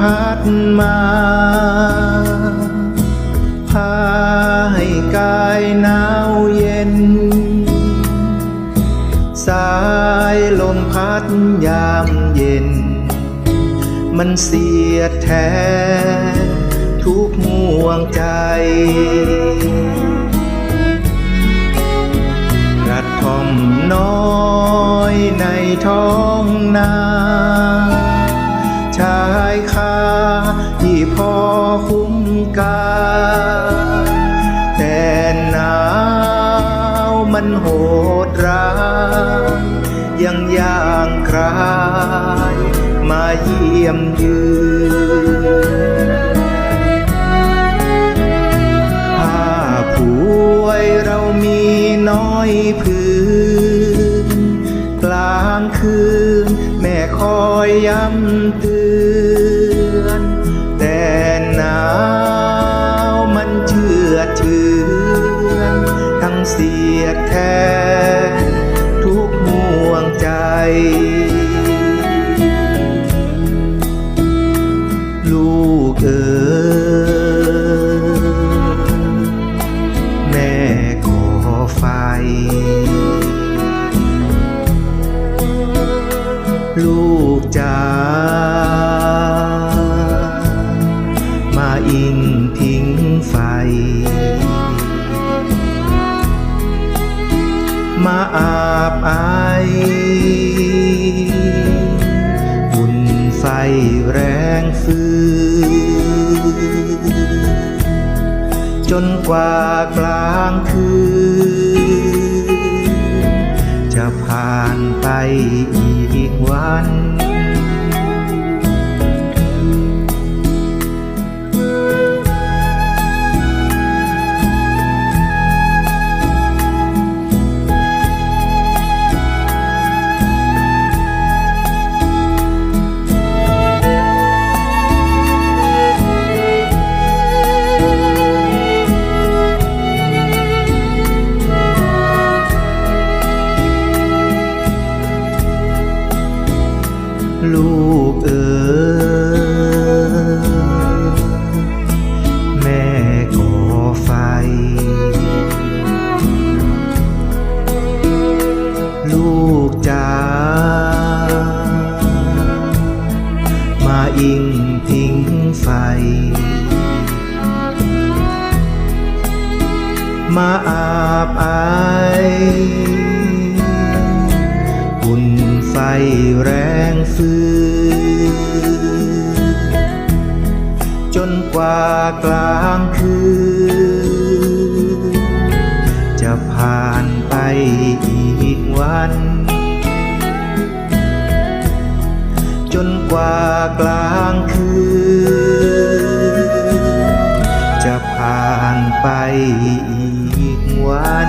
พัดมา พาให้กายหนาวเย็น สายลมพัดยามเย็น มันเสียดแท้ทุกห่วงใจกระท่อมน้อยในท้องนา คาที่พอคุ้มกา แต่หนาวมันโหดร้ายยังย่างคลายมาเยี่ยมยืนผ้าผูไว้เรามีน้อยพื้น กลางคืนแม่คอยย้ำเตือน เชือน ทั้งเสียดแทน ทุกห่วงใจลูกเอ๋ยแม่ขอไฟ ลูกจ๋ามาอิง มาอาบไอายอุ่นไฟแรงฟืนจนกว่ากลางคืน จะผ่านไปอีกวัน ลูกเอ๋ยแม่ก่อไฟ ลูกจ๋ามาอิงทิ้งไฟ มาอาบไอาย แรงฟืนจนกว่ากลางคืน จะผ่านไปอีกวัน จนกว่ากลางคืน จะผ่านไปอีกวัน